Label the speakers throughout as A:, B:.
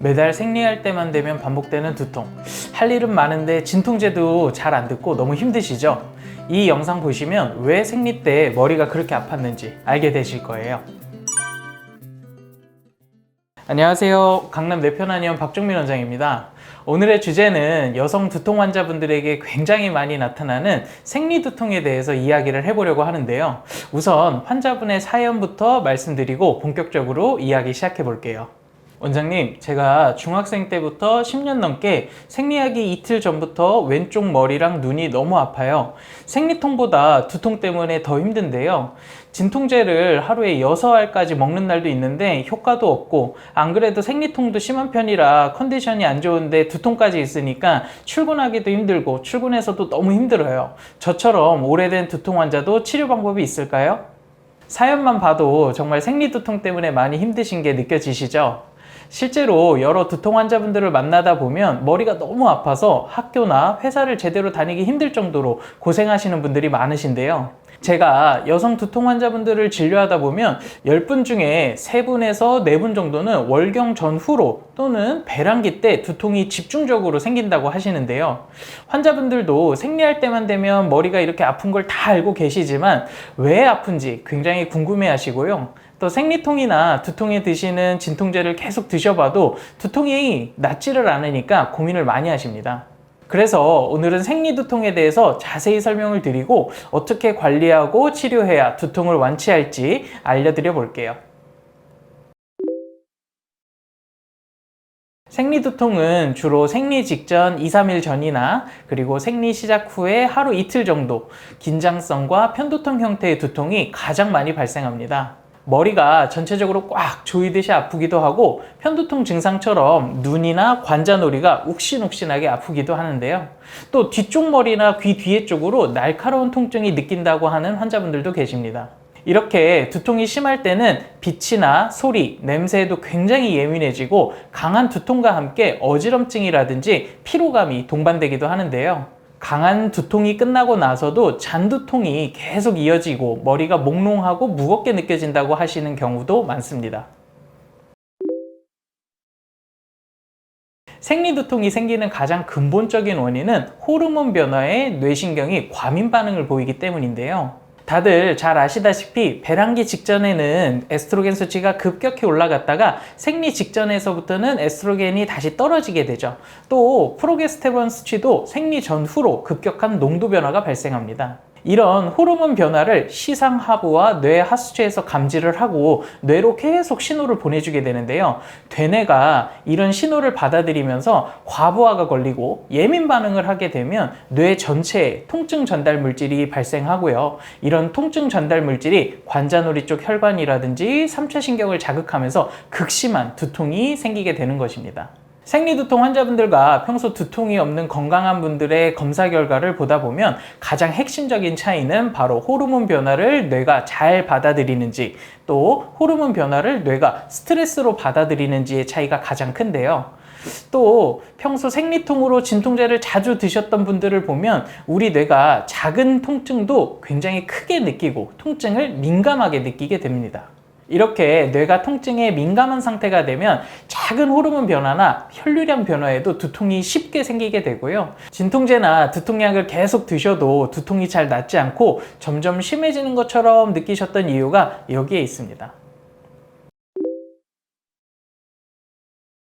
A: 매달 생리할 때만 되면 반복되는 두통. 할 일은 많은데 진통제도 잘 안 듣고 너무 힘드시죠? 이 영상 보시면 왜 생리 때 머리가 그렇게 아팠는지 알게 되실 거예요. 안녕하세요. 강남 뇌편한의원 박종민 원장입니다. 오늘의 주제는 여성 두통 환자분들에게 굉장히 많이 나타나는 생리 두통에 대해서 이야기를 해보려고 하는데요. 우선 환자분의 사연부터 말씀드리고 본격적으로 이야기 시작해 볼게요. 원장님, 제가 중학생 때부터 10년 넘게 생리하기 이틀 전부터 왼쪽 머리랑 눈이 너무 아파요. 생리통보다 두통 때문에 더 힘든데요. 진통제를 하루에 6알까지 먹는 날도 있는데 효과도 없고 안 그래도 생리통도 심한 편이라 컨디션이 안 좋은데 두통까지 있으니까 출근하기도 힘들고 출근해서도 너무 힘들어요. 저처럼 오래된 두통 환자도 치료 방법이 있을까요? 사연만 봐도 정말 생리두통 때문에 많이 힘드신 게 느껴지시죠? 실제로 여러 두통 환자분들을 만나다 보면 머리가 너무 아파서 학교나 회사를 제대로 다니기 힘들 정도로 고생하시는 분들이 많으신데요. 제가 여성 두통 환자분들을 진료하다 보면 10분 중에 3분에서 4분 정도는 월경 전후로 또는 배란기 때 두통이 집중적으로 생긴다고 하시는데요. 환자분들도 생리할 때만 되면 머리가 이렇게 아픈 걸 다 알고 계시지만 왜 아픈지 굉장히 궁금해 하시고요. 또 생리통이나 두통에 드시는 진통제를 계속 드셔봐도 두통이 낫지를 않으니까 고민을 많이 하십니다. 그래서 오늘은 생리두통에 대해서 자세히 설명을 드리고 어떻게 관리하고 치료해야 두통을 완치할지 알려드려 볼게요. 생리두통은 주로 생리 직전 2, 3일 전이나 그리고 생리 시작 후에 하루 이틀 정도 긴장성과 편두통 형태의 두통이 가장 많이 발생합니다. 머리가 전체적으로 꽉 조이듯이 아프기도 하고 편두통 증상처럼 눈이나 관자놀이가 욱신욱신하게 아프기도 하는데요. 또 뒤쪽 머리나 귀 뒤에 쪽으로 날카로운 통증이 느낀다고 하는 환자분들도 계십니다. 이렇게 두통이 심할 때는 빛이나 소리, 냄새에도 굉장히 예민해지고 강한 두통과 함께 어지럼증이라든지 피로감이 동반되기도 하는데요. 강한 두통이 끝나고 나서도 잔두통이 계속 이어지고 머리가 몽롱하고 무겁게 느껴진다고 하시는 경우도 많습니다. 생리두통이 생기는 가장 근본적인 원인은 호르몬 변화에 뇌신경이 과민 반응을 보이기 때문인데요. 다들 잘 아시다시피 배란기 직전에는 에스트로겐 수치가 급격히 올라갔다가 생리 직전에서부터는 에스트로겐이 다시 떨어지게 되죠. 또 프로게스테론 수치도 생리 전후로 급격한 농도 변화가 발생합니다. 이런 호르몬 변화를 시상하부와 뇌 하수체에서 감지를 하고 뇌로 계속 신호를 보내주게 되는데요. 되뇌가 이런 신호를 받아들이면서 과부하가 걸리고 예민 반응을 하게 되면 뇌 전체에 통증 전달 물질이 발생하고요. 이런 통증 전달 물질이 관자놀이 쪽 혈관이라든지 3차 신경을 자극하면서 극심한 두통이 생기게 되는 것입니다. 생리두통 환자분들과 평소 두통이 없는 건강한 분들의 검사 결과를 보다 보면 가장 핵심적인 차이는 바로 호르몬 변화를 뇌가 잘 받아들이는지 또 호르몬 변화를 뇌가 스트레스로 받아들이는지의 차이가 가장 큰데요. 또 평소 생리통으로 진통제를 자주 드셨던 분들을 보면 우리 뇌가 작은 통증도 굉장히 크게 느끼고 통증을 민감하게 느끼게 됩니다. 이렇게 뇌가 통증에 민감한 상태가 되면 작은 호르몬 변화나 혈류량 변화에도 두통이 쉽게 생기게 되고요. 진통제나 두통약을 계속 드셔도 두통이 잘 낫지 않고 점점 심해지는 것처럼 느끼셨던 이유가 여기에 있습니다.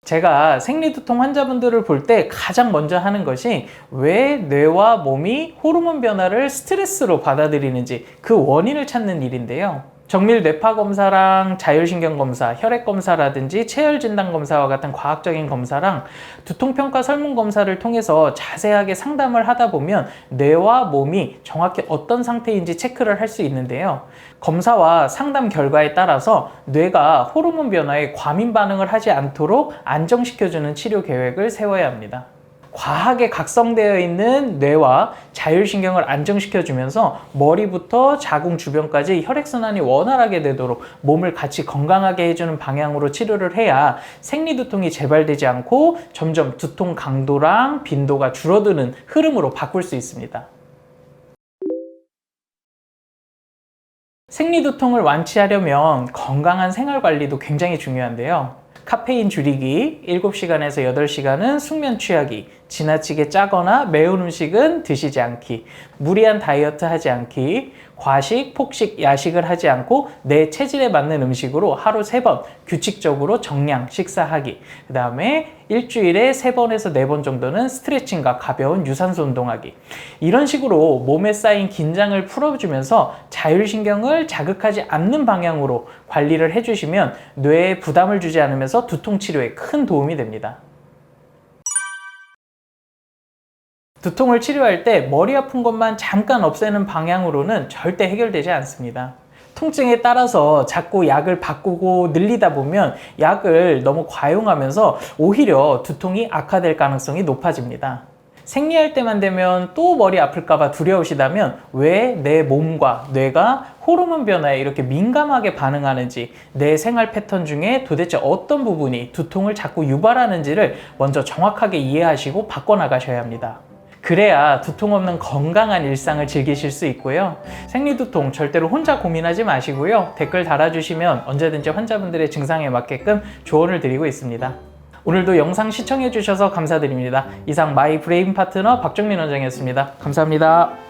A: 제가 생리두통 환자분들을 볼 때 가장 먼저 하는 것이 왜 뇌와 몸이 호르몬 변화를 스트레스로 받아들이는지 그 원인을 찾는 일인데요. 정밀 뇌파 검사랑 자율신경 검사, 혈액 검사라든지 체열 진단 검사와 같은 과학적인 검사랑 두통 평가 설문 검사를 통해서 자세하게 상담을 하다 보면 뇌와 몸이 정확히 어떤 상태인지 체크를 할 수 있는데요. 검사와 상담 결과에 따라서 뇌가 호르몬 변화에 과민 반응을 하지 않도록 안정시켜주는 치료 계획을 세워야 합니다. 과하게 각성되어 있는 뇌와 자율신경을 안정시켜주면서 머리부터 자궁 주변까지 혈액순환이 원활하게 되도록 몸을 같이 건강하게 해주는 방향으로 치료를 해야 생리두통이 재발되지 않고 점점 두통 강도랑 빈도가 줄어드는 흐름으로 바꿀 수 있습니다. 생리두통을 완치하려면 건강한 생활 관리도 굉장히 중요한데요. 카페인 줄이기, 7시간에서 8시간은 숙면 취하기, 지나치게 짜거나 매운 음식은 드시지 않기, 무리한 다이어트 하지 않기, 과식, 폭식, 야식을 하지 않고 내 체질에 맞는 음식으로 하루 세 번 규칙적으로 정량 식사하기. 그 다음에 일주일에 세 번에서 네 번 정도는 스트레칭과 가벼운 유산소 운동하기. 이런 식으로 몸에 쌓인 긴장을 풀어주면서 자율신경을 자극하지 않는 방향으로 관리를 해주시면 뇌에 부담을 주지 않으면서 두통 치료에 큰 도움이 됩니다. 두통을 치료할 때 머리 아픈 것만 잠깐 없애는 방향으로는 절대 해결되지 않습니다. 통증에 따라서 자꾸 약을 바꾸고 늘리다 보면 약을 너무 과용하면서 오히려 두통이 악화될 가능성이 높아집니다. 생리할 때만 되면 또 머리 아플까봐 두려우시다면 왜 내 몸과 뇌가 호르몬 변화에 이렇게 민감하게 반응하는지 내 생활 패턴 중에 도대체 어떤 부분이 두통을 자꾸 유발하는지를 먼저 정확하게 이해하시고 바꿔나가셔야 합니다. 그래야 두통 없는 건강한 일상을 즐기실 수 있고요. 생리두통 절대로 혼자 고민하지 마시고요. 댓글 달아주시면 언제든지 환자분들의 증상에 맞게끔 조언을 드리고 있습니다. 오늘도 영상 시청해주셔서 감사드립니다. 이상 마이 브레인 파트너 박정민 원장이었습니다. 감사합니다.